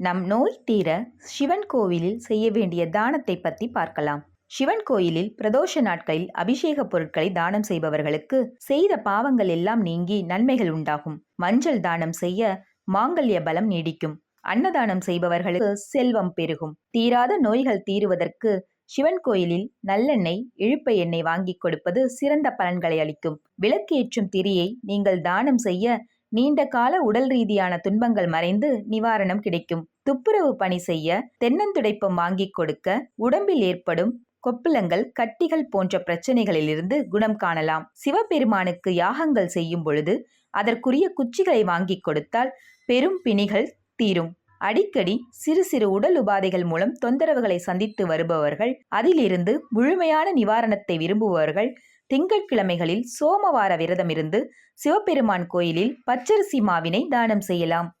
நம் நோய் தீர சிவன் கோவிலில் செய்ய வேண்டிய தானத்தை பத்தி பார்க்கலாம். சிவன் கோயிலில் பிரதோஷ நாட்களில் அபிஷேக பொருட்களை தானம் செய்பவர்களுக்கு செய்த பாவங்கள் எல்லாம் நீங்கி நன்மைகள் உண்டாகும். மஞ்சள் தானம் செய்ய மாங்கல்ய பலம் நீடிக்கும். அன்னதானம் செய்பவர்களுக்கு செல்வம் பெருகும். தீராத நோய்கள் தீருவதற்கு சிவன் கோயிலில் நல்லெண்ணெய் இழுப்ப எண்ணெய் வாங்கி கொடுப்பது சிறந்த பலன்களை அளிக்கும். விளக்கேற்றும் திரியை நீங்கள் தானம் செய்ய நீண்ட கால உடல் ரீதியான துன்பங்கள் மறைந்து நிவாரணம் கிடைக்கும். துப்புரவு பணி செய்ய தென்னந்துடைப்பம் வாங்கி கொடுக்க உடம்பில் ஏற்படும் கொப்பிளங்கள் கட்டிகள் போன்ற பிரச்சனைகளிலிருந்து குணம் காணலாம். சிவபெருமானுக்கு யாகங்கள் செய்யும் பொழுது அதற்குரிய குச்சிகளை வாங்கி கொடுத்தால் பெரும் பிணிகள் தீரும். அடிக்கடி சிறு சிறு உடல் உபாதைகள் மூலம் தொந்தரவுகளை சந்தித்து வருபவர்கள் அதிலிருந்து முழுமையான நிவாரணத்தை விரும்புபவர்கள் திங்கட்கிழமைகளில் சோமவார விரதம் இருந்து சிவபெருமான் கோயிலில் பச்சரிசி மாவினை தானம் செய்யலாம்.